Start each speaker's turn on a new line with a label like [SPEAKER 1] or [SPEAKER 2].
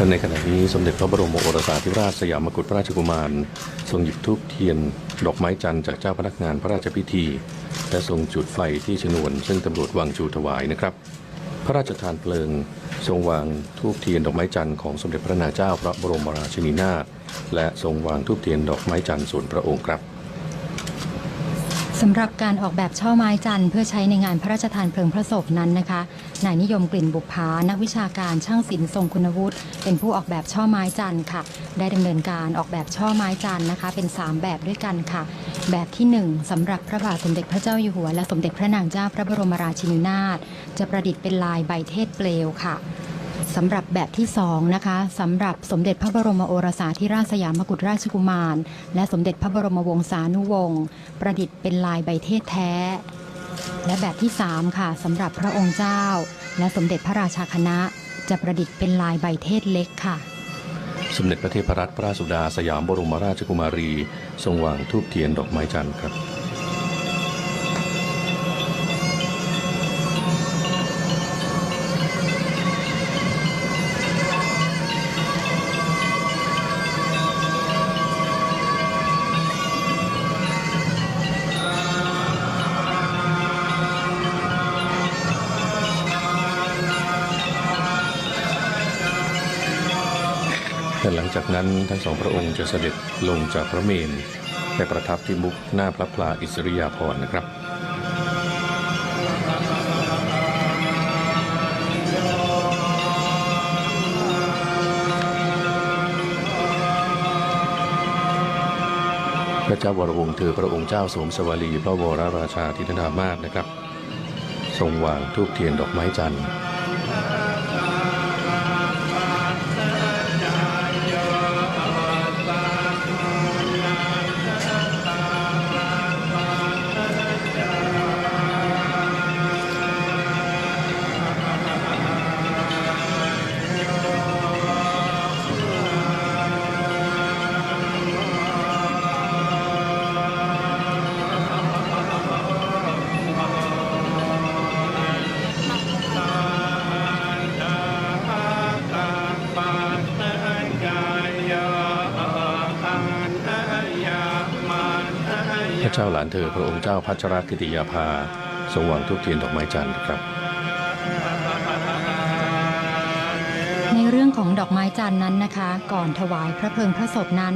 [SPEAKER 1] ในขณะนี้สมเด็จพระบรมโอรสาธิราชสยามกุฎราชกุมาร ทรงหยิบธูปเทียน ดอกไม้จันทร์จากเจ้าพนักงานพระราชพิธี และทรงจุดไฟที่ชนวน ซึ่งตำรวจวางจูถวายนะครับ พระราชทานเพลิง ทรงวางธูปเทียนดอกไม้จันทร์ของสมเด็จพระนางเจ้าพระบรมราชินีนาถและทรงวางธูปเทียนดอกไม้จันทร์ส่วนพระองค์ครับ
[SPEAKER 2] สำหรับการออกแบบช่อไม้จันทร์เพื่อใช้ในงานพระราชทานเพลิงพระศพนั้นนะคะนายนิยมกลิ่นบุภานักวิชาการช่างศิลป์ทรงคุณวุฒิเป็นผู้ออกแบบช่อไม้จันทร์ค่ะ ได้ดำเนินการออกแบบช่อไม้จันทร์นะคะ เป็น 3 แบบด้วยกันค่ะ แบบที่ 1สำหรับพระบาทสมเด็จพระเจ้าอยู่หัว และสมเด็จพระนางเจ้าพระบรมราชินีนาถจะประดิษฐ์เป็นลายใบเทศเปลวค่ะ สำหรับแบบที่2นะคะสำหรับสมเด็จพระบรมโอรสาธิราชสยามกุฎราชกุมาร และสมเด็จพระบรมวงศานุวงศ์ประดิษฐ์เป็นลายใบเทศแท้ และแบบที่3ค่ะสำหรับพระองค์เจ้า และสมเด็จพระราชาคณะ จะประดิษฐ์เป็นลายใบเทศเล็กค่ะ
[SPEAKER 1] สมเด็จพระเทพรัตนราชสุดาสยามบรมราชกุมารี ทรงวางธูปเทียนดอกไม้จันทร์ครับ แต่หลังจากนั้นทั้งสองพระองค์จะเสด็จลงจากพระเมรุไปประทับที่มุกหน้าพระพลาอิสริยาภรณ์นะครับพระเจ้าวรวงศ์ถือพระองค์เจ้าสมสวลีพระวรราชาธินดามาศนะครับ ทรงวางทูบเทียนดอกไม้จันทร์ พระเจ้าหลานเธอพระองค์เจ้าพัชรกิติยาภาสว่างทุกเทียนดอกไม้จันทร์ครับ
[SPEAKER 2] ในเรื่องของดอกไม้จันทร์นั้นนะคะ ก่อนถวายพระเพลิงพระศพนั้น